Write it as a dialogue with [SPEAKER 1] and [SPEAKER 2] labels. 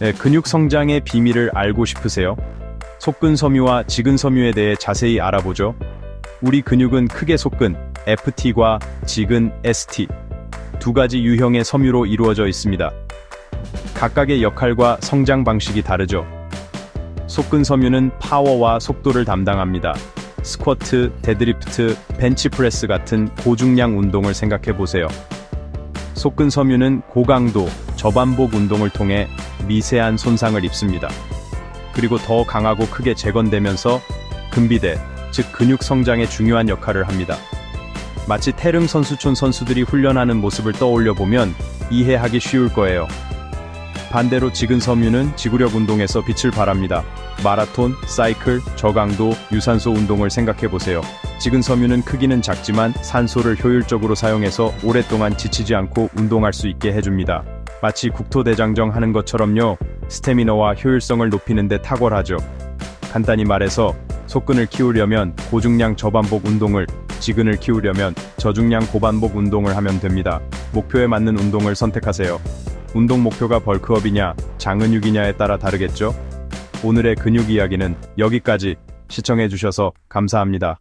[SPEAKER 1] 네, 근육 성장의 비밀을 알고 싶으세요? 속근 섬유와 지근 섬유에 대해 자세히 알아보죠. 우리 근육은 크게 속근 FT과 지근 ST 두 가지 유형의 섬유로 이루어져 있습니다. 각각의 역할과 성장 방식이 다르죠. 속근 섬유는 파워와 속도를 담당합니다. 스쿼트, 데드리프트, 벤치프레스 같은 고중량 운동을 생각해 보세요. 속근 섬유는 고강도, 저반복 운동을 통해 미세한 손상을 입습니다. 그리고 더 강하고 크게 재건되면서 근비대, 즉 근육 성장에 중요한 역할을 합니다. 마치 태릉 선수촌 선수들이 훈련하는 모습을 떠올려 보면 이해하기 쉬울 거예요. 반대로 지근 섬유는 지구력 운동에서 빛을 발합니다. 마라톤, 사이클, 저강도, 유산소 운동을 생각해 보세요. 지근 섬유는 크기는 작지만 산소를 효율적으로 사용해서 오랫동안 지치지 않고 운동할 수 있게 해줍니다. 마치 국토대장정 하는 것처럼요. 스태미너와 효율성을 높이는 데 탁월하죠. 간단히 말해서 속근을 키우려면 고중량 저반복 운동을, 지근을 키우려면 저중량 고반복 운동을 하면 됩니다. 목표에 맞는 운동을 선택하세요. 운동 목표가 벌크업이냐, 장근육이냐에 따라 다르겠죠? 오늘의 근육 이야기는 여기까지 시청해주셔서 감사합니다.